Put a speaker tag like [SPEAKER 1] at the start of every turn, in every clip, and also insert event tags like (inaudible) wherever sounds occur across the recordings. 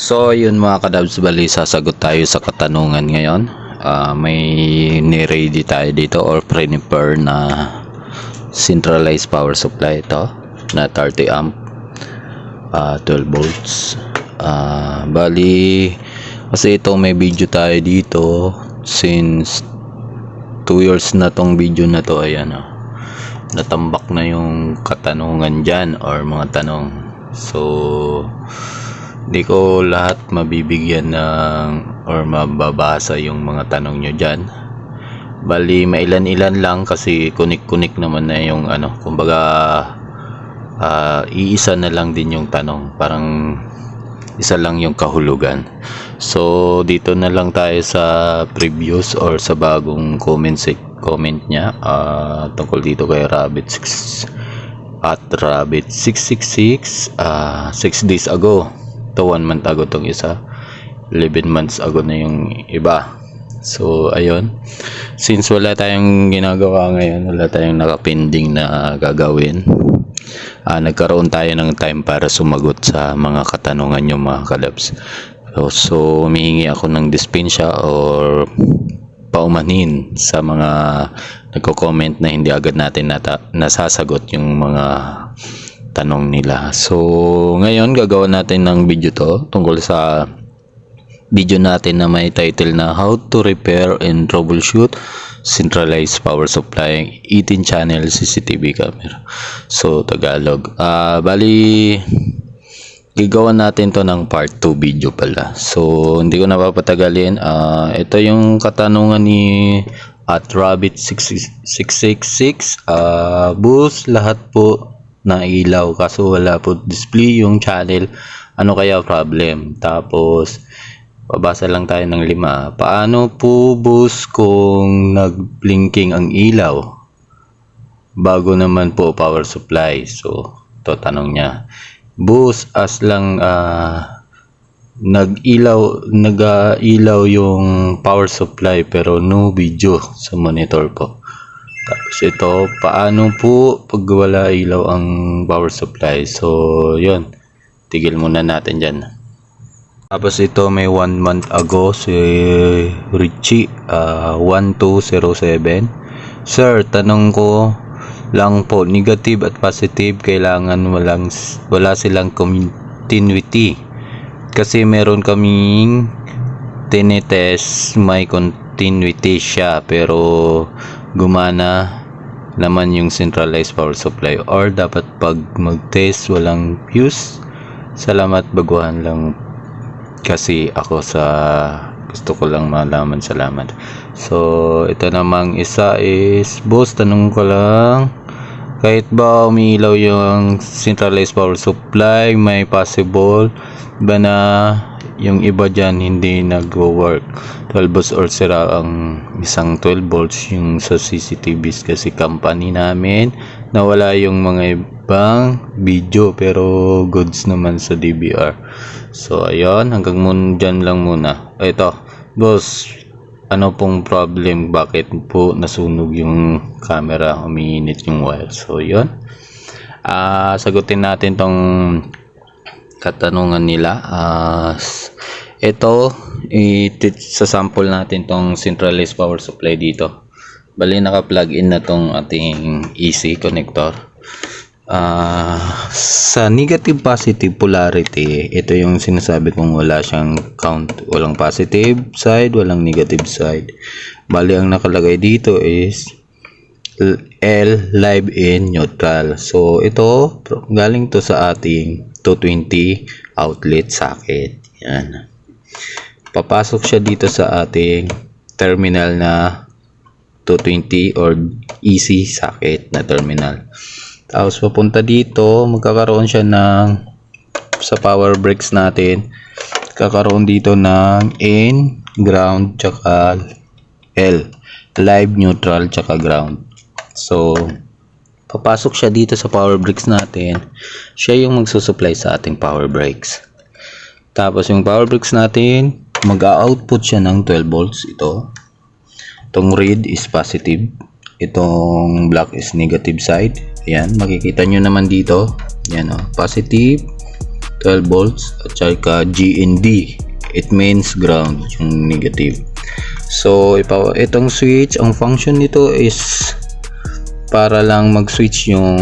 [SPEAKER 1] So, yun mga kadabs, bali sasagot tayo sa katanungan ngayon. Ah, may ni-ready tayo dito or prepare na centralized power supply ito na 30 amp ah 12 volts. Ah, bali kasi ito may video tayo dito since 2 years na tong video na to ayan oh. Natambak na yung katanungan dyan or mga tanong. So, hindi ko lahat mabibigyan ng or mababasa yung mga tanong nyo dyan. Bali, mailan-ilan lang kasi kunik-kunik naman na yung ano, kumbaga ah, iisa na lang din yung tanong. Parang isa lang yung kahulugan. So, dito na lang tayo sa previews or sa bagong comment sec- comment niya ah, tungkol dito kay Rabbit 6 at Rabbit 666 ah 6 days ago to 1 month tong isa. 11 months ago na yung iba. So ayun. Since wala tayong ginagawa ngayon wala tayong nakapending na gagawin ah, nagkaroon tayo ng time para sumagot sa mga katanungan nyo mga kalabs so, so humihingi ako ng dispensya or paumanhin sa mga nagko-comment na hindi agad natin nata- nasasagot yung mga tanong nila. So, ngayon gagawa natin ng video to tungkol sa video natin na may title na How to Repair and Troubleshoot Centralized Power Supply 18 Channel CCTV Camera. So, Tagalog. Ah, bali Gigawan natin to ng part 2 video pala. So, hindi ko napapatagalin. Ah, ito yung katanungan ni at Rabbit 666. Ah, bus lahat po na ilaw kaso wala po display yung channel. Ano kaya problem? Tapos Pabasa lang tayo ng lima. Paano po bus kung nag-blinking ang ilaw? Bago naman po power supply. So, to tanong niya. Bus as lang ah, nag-ilaw nag-ilaw yung power supply pero no video sa monitor po. Tapos ito, paano po pag wala ilaw ang power supply? So, yun. Tigil muna natin dyan. Tapos ito may one month ago si Richie ah, 1207. Sir, tanong ko lang po, negative at positive kailangan walang wala silang continuity. Kasi meron kaming tinetest may continuity siya pero gumana naman yung centralized power supply or dapat pag mag-test walang fuse. Salamat baguhan lang. Kasi ako sa gusto ko lang malaman salamat. So ito namang isa is boss tanong ko lang. Kahit ba umiilaw yung centralized power supply may possible ba na yung iba dyan hindi nagwo-work 12 volts or sira ang isang 12 volts yung sa CCTVs kasi company namin. Nawala yung mga ibang video pero goods naman sa DVR so ayun hanggang mun dyan lang muna. Ito boss ano pong problem? Bakit po nasunog yung camera? Umiinit yung wire. So yun. Ah sagutin natin tong katanungan nila s- ito sa sample natin tong centralized power supply dito bali naka-plug in na tong ating AC connector Ah, sa negative positive polarity, ito yung sinasabi kong wala siyang count, walang positive side, walang negative side. Bali ang nakalagay dito is L live in neutral. So ito galing to sa ating 220 outlet socket. Yan. Papasok siya dito sa ating terminal na 220 or EC socket na terminal. Tapos papunta dito, magkakaroon siya ng sa power breaks natin, kakaroon dito ng in, ground, tsaka L. Live, neutral, tsaka ground. So, papasok siya dito sa power breaks natin. Siya yung magsusupply sa ating power breaks. Tapos yung power breaks natin, mag-output siya ng 12 volts ito. Itong red is positive. Itong black is negative side. Ayan, makikita nyo naman dito. Ayan o, positive, 12 volts at saka G and D it means ground yung negative so itong switch ang function nito is para lang mag-switch yung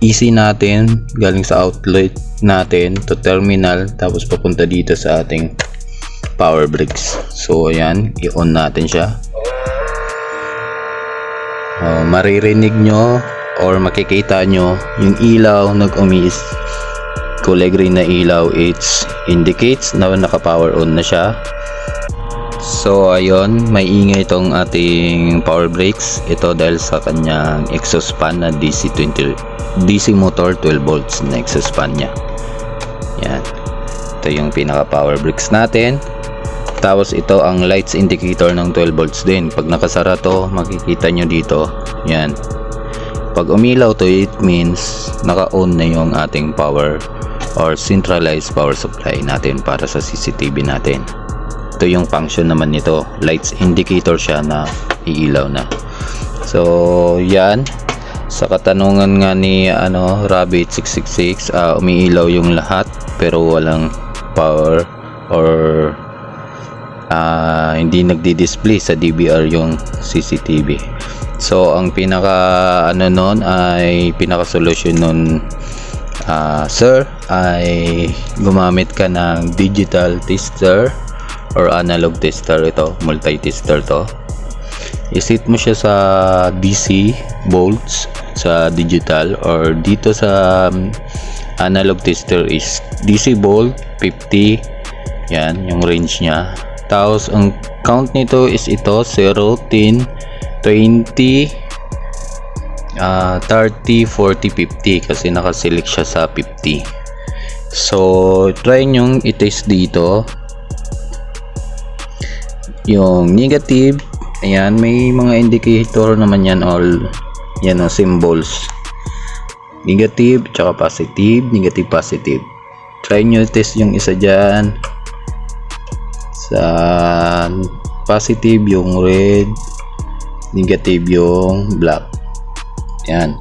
[SPEAKER 1] AC natin galing sa outlet natin to terminal tapos papunta dito sa ating power bricks. So ayan i-on natin siya. Oh, maririnig nyo or makikita nyo yung ilaw nag-umis. Kulay green na ilaw it indicates na naka-power on na siya so ayun may ingay itong ating power brakes ito dahil sa kanyang exhaust fan na DC 20 DC motor 12 volts na exhaust fan nya yan ito yung pinaka power brakes natin tapos ito ang lights indicator ng 12 volts din. Pag nakasara to, makikita nyo dito. Yan. Pag umilaw to, it means naka-on na yung ating power or centralized power supply natin para sa CCTV natin. Ito yung function naman nito. Lights indicator siya na iilaw na. So, yan. Sa katanungan nga ni ano, Rabbit 666, ah, umiilaw yung lahat pero walang power or ah, hindi nagdi-display sa DVR yung CCTV. So ang pinaka ano nun ay pinaka solution nun ah, sir ay gumamit ka ng digital tester or analog tester ito, multi-tester to. Isit mo siya sa DC volts sa digital or dito sa um, analog tester is DC volt 50 yan yung range niya tapos ang count nito is ito 0, 10, 20, ah 30, 40, 50 kasi nakaselect siya sa 50. So try nyong i-test dito. Yung negative, ayan may mga indicator naman yan all yan ang symbols. Negative, tsaka positive, negative, positive. Try nyo test yung isa dyan. Sa positive yung red. Negative yung black. Yan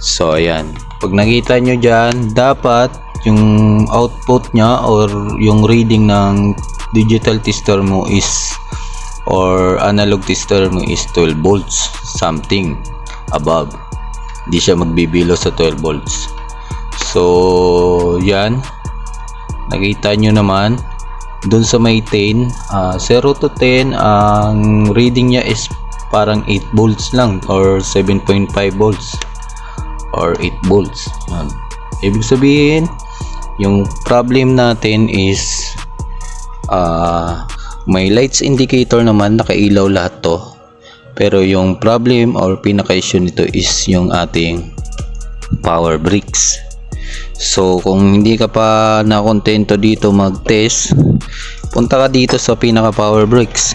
[SPEAKER 1] so ayan. Pag nakita nyo dyan dapat yung output nya or yung reading ng digital tester mo is or analog tester mo is 12 volts something above. Hindi siya magbibilo sa 12 volts. So yan. Nakita nyo naman doon sa may 10 ah, 0 to 10 ang reading niya is parang 8 volts lang or 7.5 volts or 8 volts. Yan. ibig sabihin yung problem natin is ah, may lights indicator naman nakailaw lahat to pero yung problem or pinaka issue nito is yung ating power bricks So kung hindi ka pa nakontento dito mag-test, punta ka dito sa pinaka power bricks.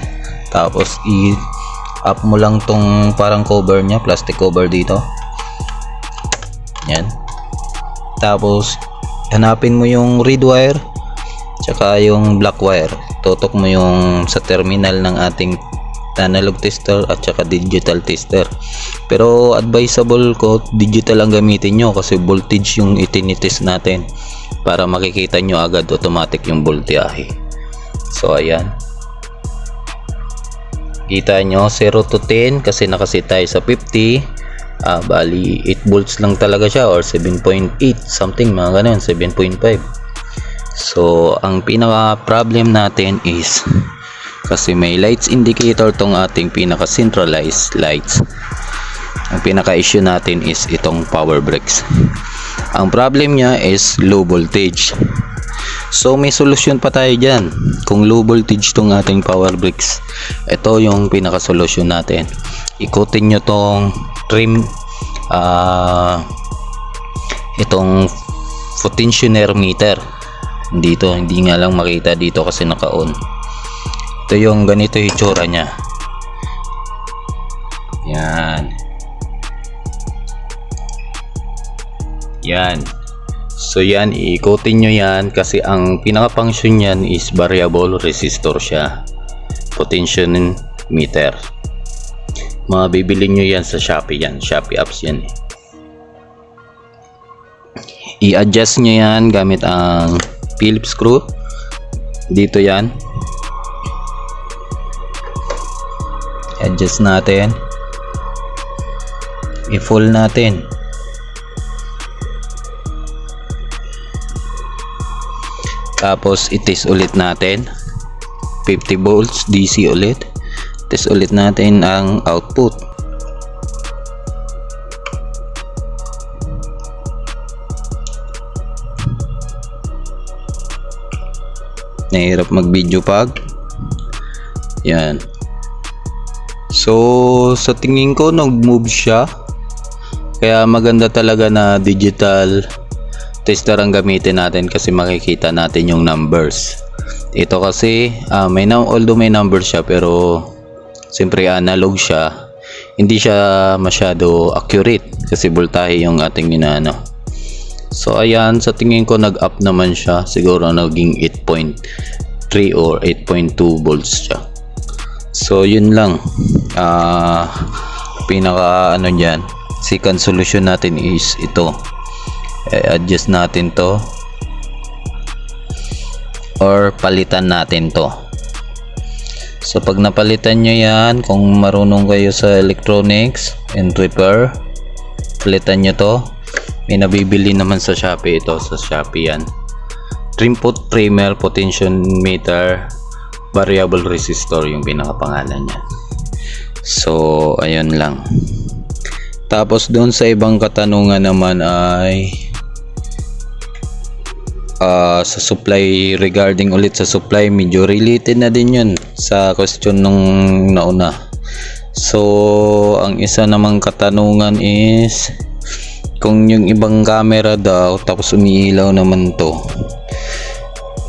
[SPEAKER 1] Tapos i-up mo lang tong parang cover niya, plastic cover dito. Yan. Tapos hanapin mo yung red wire tsaka yung black wire. Tutok mo yung sa terminal ng ating analog tester at saka digital tester. Pero advisable ko digital ang gamitin nyo kasi voltage yung itinitest natin para makikita nyo agad automatic yung voltahe. So ayan. Kita nyo 0 to 10 kasi nakasit tayo sa 50 ah, bali 8 volts lang talaga siya or 7.8 something mga ganun 7.5 so ang pinaka problem natin is (laughs) kasi may lights indicator tong ating pinaka centralized lights. Ang pinaka issue natin is itong power bricks. Ang problem niya is low voltage. So may solusyon pa tayo dyan. Kung low voltage tong ating power bricks ito yung pinaka solusyon natin. Ikutin nyo tong trim ah itong potentiometer. Meter dito hindi nga lang makita dito kasi naka on ito yung ganito yung itsura niya. Yan. Yan. So yan iikotin nyo yan kasi ang pinaka function yan is variable resistor siya. Potential meter mga bibili nyo yan sa Shopee yan. Shopee apps yan eh. i-adjust nyo yan gamit ang Phillips screw. Dito yan. Adjust natin. I-full natin. Tapos itis ulit natin. 50 volts DC ulit. Test ulit natin ang output nahirap mag video pag? Yan. So sa tingin ko nag move siya. Kaya maganda talaga na digital tester ang gamitin natin kasi makikita natin yung numbers. Ito kasi ah, may although may numbers siya pero siyempre analog siya hindi siya masyado accurate kasi voltahe yung ating inaano So ayan, sa tingin ko nag-up naman siya. Siguro naging 8.3 or 8.2 volts siya. So yun lang. Ah pinaka ano diyan. Second solution natin is ito. I-adjust natin to or palitan natin to. So pag napalitan nyo yan, kung marunong kayo sa electronics and repair, palitan nyo to. May nabibili naman sa Shopee ito, sa Shopee yan. Trim pot trimmer, potentiometer, variable resistor yung pinakapangalan niya. So, ayun lang. Tapos doon sa ibang katanungan naman ay ah, sa supply regarding ulit sa supply medyo related na din yun sa question nung nauna so ang isa namang katanungan is kung yung ibang camera daw tapos umiilaw naman to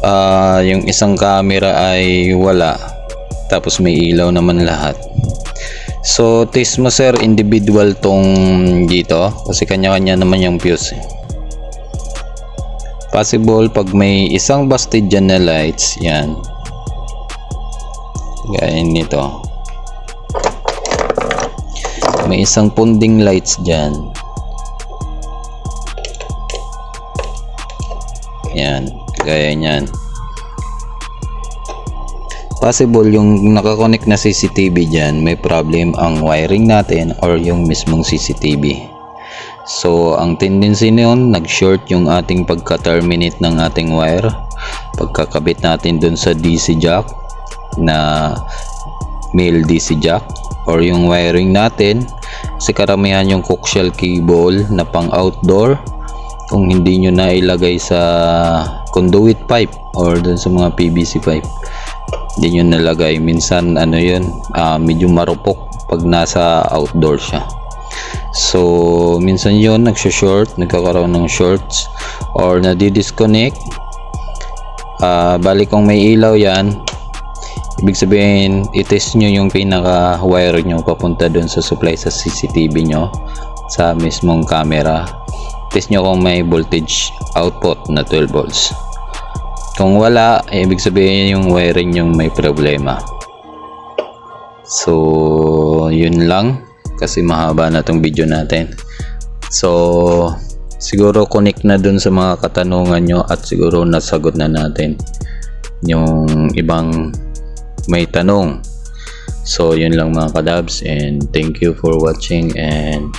[SPEAKER 1] ah yung isang camera ay wala tapos may ilaw naman lahat so test mo sir individual tong dito kasi kanya-kanya naman yung fuse. Possible pag may isang busted dyan na lights. Yan. Gaya nito. May isang punding lights dyan. Yan. Gaya nyan possible yung nakakonect na CCTV dyan. May problem ang wiring natin or yung mismong CCTV so ang tendency nun nag short yung ating pagka-terminate ng ating wire. Pagkakabit natin dun sa DC jack na male DC jack. Or yung wiring natin kasi karamihan yung coaxial cable na pang outdoor. Kung hindi nyo na ilagay sa conduit pipe or dun sa mga PVC pipe hindi nyo nalagay. Minsan ano yun ah, medyo marupok pag nasa outdoor siya so minsan yun nagsho-short nagkakaroon ng shorts or nadi-disconnect. Ah, bali kung may ilaw yan ibig sabihin itest nyo yung pinaka wire nyo papunta dun sa supply sa CCTV nyo sa mismong camera. Test nyo kung may voltage output na 12 volts. Kung wala eh, ibig sabihin yung wiring yung may problema. So yun lang kasi mahaba na tong video natin. So siguro connect na dun sa mga katanungan nyo at siguro nasagot na natin yung ibang may tanong. So yun lang mga kadabs and thank you for watching and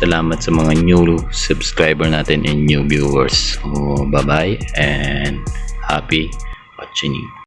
[SPEAKER 1] salamat sa mga new subscriber natin and new viewers. So bye bye and happy watching